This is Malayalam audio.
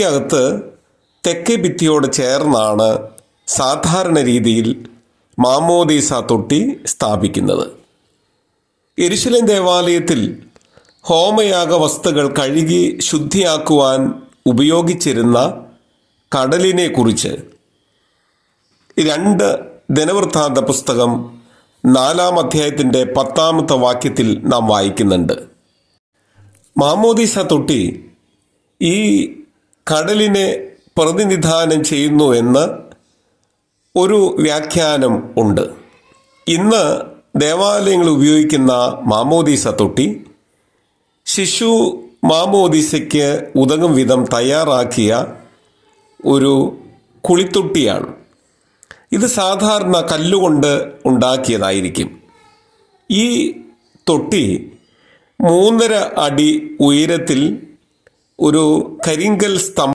അകത്ത് തെക്കേ ഭിത്തിയോട് ചേർന്നാണ് സാധാരണ രീതിയിൽ മാമോദീസ തൊട്ടി സ്ഥാപിക്കുന്നത്. എരുശലേം ദേവാലയത്തിൽ ഹോമയാഗ വസ്തുക്കൾ കഴുകി ശുദ്ധിയാക്കുവാൻ ഉപയോഗിച്ചിരുന്ന കടലിനെ കുറിച്ച് രണ്ട് ദിനവൃത്താന്ത പുസ്തകം നാലാം അധ്യായത്തിന്റെ പത്താമത്തെ വാക്യത്തിൽ നാം വായിക്കുന്നുണ്ട്. മാമോദീസ തൊട്ടി ഈ കടലിനെ പ്രതിനിധാനം ചെയ്യുന്നു എന്ന് ഒരു വ്യാഖ്യാനം ഉണ്ട്. ഇന്ന് ദേവാലയങ്ങൾ ഉപയോഗിക്കുന്ന മാമോദീസ തൊട്ടി ശിശു മാമോദീസയ്ക്ക് ഉതകും വിധം തയ്യാറാക്കിയ ഒരു കുളിത്തൊട്ടിയാണ്. ഇത് സാധാരണ കല്ലുകൊണ്ട് ഉണ്ടാക്കിയതായിരിക്കും. ഈ തൊട്ടി മൂന്നര അടി ഉയരത്തിൽ ഒരു കരിങ്കൽ സ്തംഭം